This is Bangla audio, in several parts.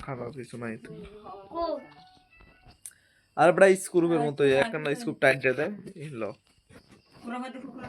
খারাপ কিছু নাই আর বড় স্ক্রুপের মতো একটা স্ক্রুপ টাইট যেতে ইলো পুরো মধ্যে ফুকুরা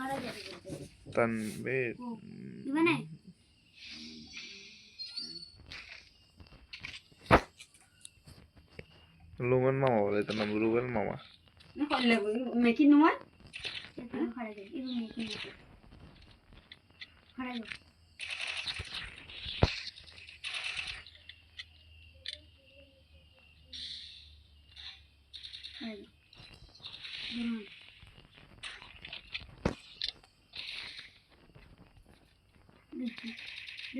পারা যাবে বলতে তান বে দিবে না লুমেন মামা বলে তার নাম রুবেল মামা না হলে মেকি নয় এটা খাড়া যাবে ইবে মেকি না খাড়া যাবে খাড়া যাবে ধরুন দেখি দেখি বুঝবাইনি ও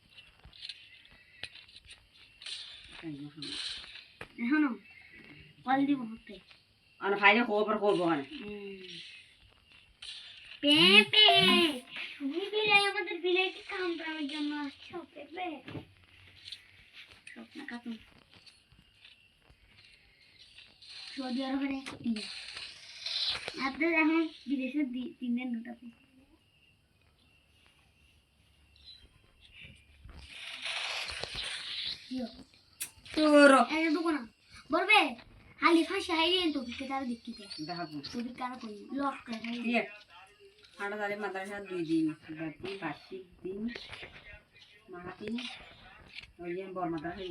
এখনও কল দিব হতে আর ফাইলে খবর করব মানে পেঁপে তুমি বিলাই আমাদের বিলাইকে কামড়ানোর জন্য আসছো পেঁপে স্বপ্ন কাতুন সৌদি আরবের এক টিয়া আপনার এখন বিদেশের দি- তিন দিন দুটা পেয়েছে তোর। এই যে দোকান বলবে হালি ফাঁসি হাইলে তো বিকে তার দিকিতে দেখাবো। তো বিকে আর কই লক করে দিয়ে। হাঁটা তাহলে মাদ্রাসা দুই দিন। বাকি বার্ষিক দিন। মাহাতি ওই বর মাদ্রাসা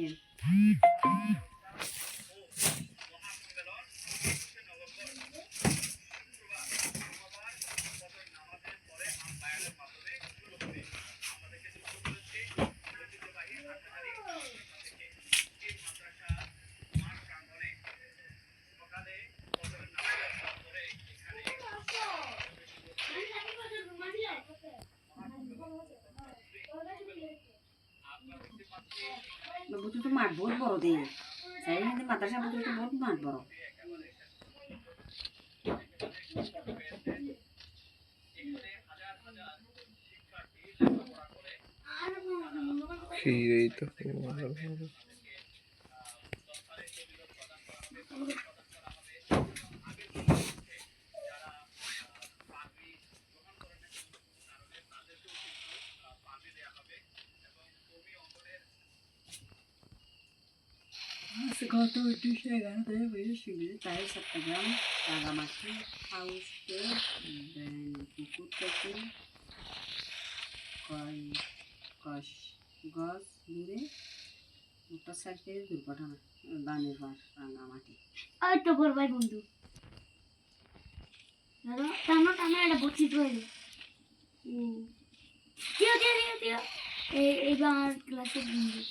বুঝতে তো মাঠ বহুত বড় দিয়ে তাই কিন্তু মাদ্রাসা বুঝতে তো বহুত মাঠ বড়। কি এই তো গত উদ্দেশ্যে এগারো তারিখ বইয়ে শিবিরে তাই চট্টগ্রাম রাঙামাটি হাউসকে পুকুর থেকে কয় কষ গছ দূরে মোটরসাইকেল দুর্ঘটনা গানের পাশ রাঙামাটি ওই তো ভাই বন্ধু ধরো টানো টানো এটা বসি ধরে দিও দিও দিও দিও। এই এইবার ক্লাসের বন্ধু।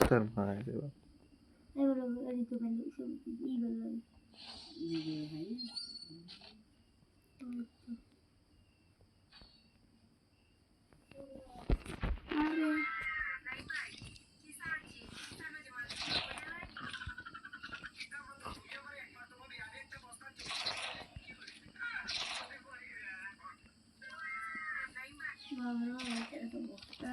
তার মায় রে বাবা। এবার এদিক তো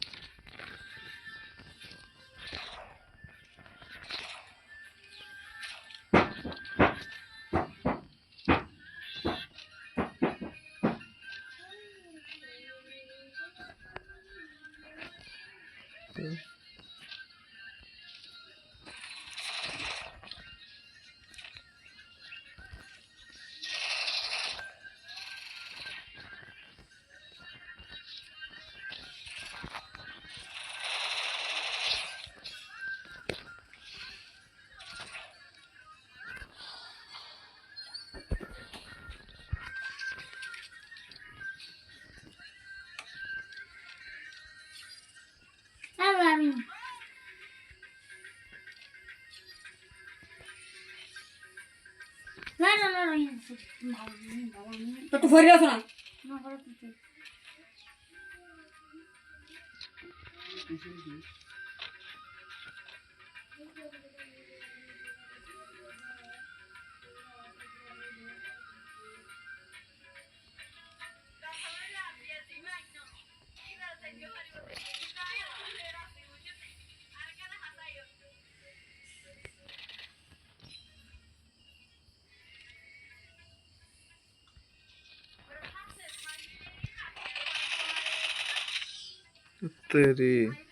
না না না না? ভালো ভালো তো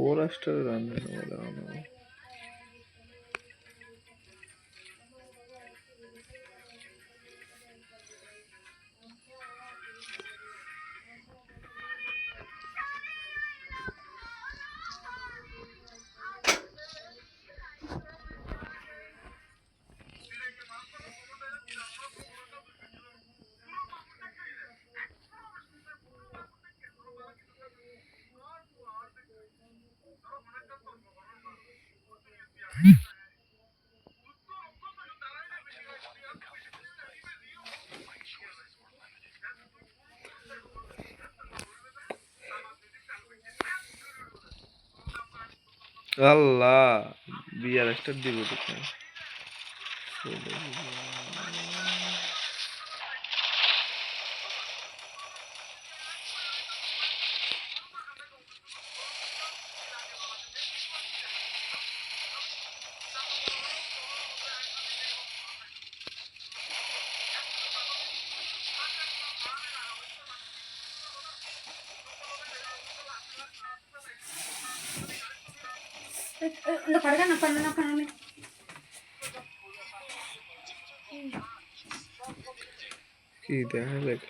তুই ফেরে আসো না না করে একটা দিব পৌরাষ্ট্রের রান্না বলে আমার আল্লাহ বিয়ার স্টার দিব তোকে இந்த படகா நான் பண்ண நான் பண்ண কি দেখা লেখা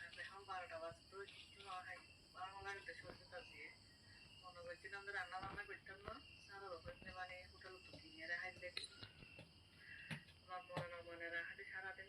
আর এখন বারোটা বাজতো কিছু না হয় করছিলাম যে রান্না বান্না করতাম না সারা রকম মানে হোটেল তো কিনে রেহাই দেখি আমার মনে না মনে রাখাতে সারাদিন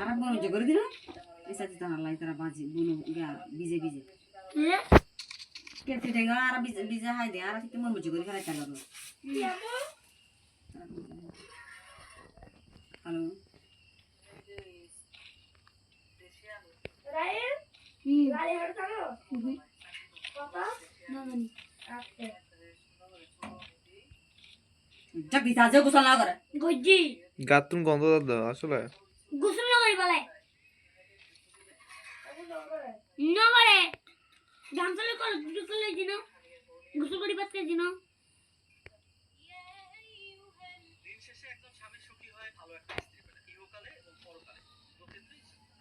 আর বনো যে করে দিল এসা দিতে না লাই তারা বাজি বুনো গা বিজে বিজে কেটে টেঙ্গা আর বিজে বিজে হাই দে আর ঠিক মন বুঝে করে ফেলাই তার হ্যালো পাপা না। মানি যে গোসল না করে। গজ্জি। গাতুন গন্ধ দাও আসলে। গোসল না করি বলে। না করে কর দুটো কলে দিন গোসল করি দিন হয়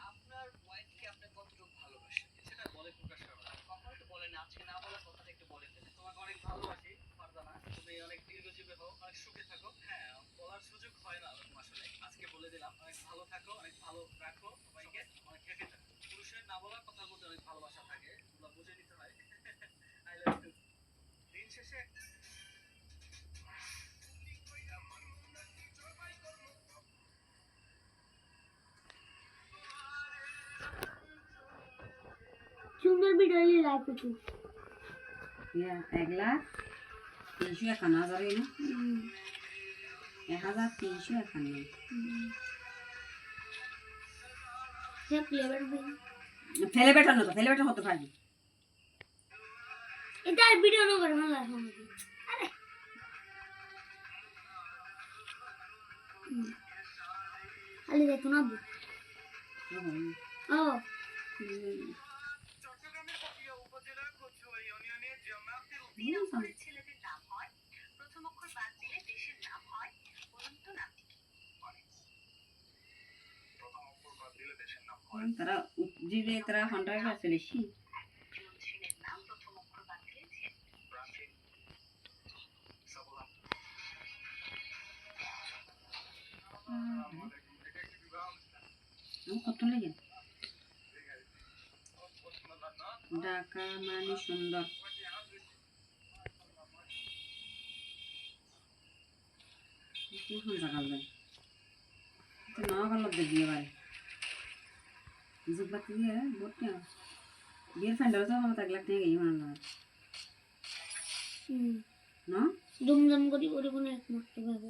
আপনার বলে প্রকাশ করবেন কখনো একটু বলেন আজকে না বলার কথাটা একটু বলে ফেলে। তোমাকে অনেক ভালোবাসি ফারজানা তুমি অনেক দীর্ঘজীবী হও অনেক সুখে থাকো হ্যাঁ বলার সুযোগ হয় না ওরকম আসলে আজকে বলে দিলাম অনেক ভালো থাকো অনেক ভালো রাখো সবাইকে। অনেক হ্যাপি থাকো। পুরুষের না বলার কথার মধ্যে অনেক ভালোবাসা থাকে এগুলো বুঝে নিতে হয়। আই লাভ ইউ দিন শেষে সুন্দর করতে ইয়া এক লাখ তিনশো একান্ন হাজার হইল। এক হাজার তিনশো দিন ফেলে বেটানো তো ফেলে বেটা হতে পারবি এটা আর ভিডিও না করে ভালো লাগে আরে। খালি দেখো না আব্বু। ও। উপজেলার কচুয়া ইউনিয়নে অক্ষর বাদ দিয়েছে প্রাচীন সবলা আমি কত লেগে ঢাকা মানে সুন্দর কি হন জাগাল দেয় তো না গেল দেখবি এবারে জুব্বাতি দিয়ে ভর্তি ফ্যান্ডাল তো আমার লাখ টাকা গেই মানে হুম না দুমদম করি করে কোনো এক মারতে পারব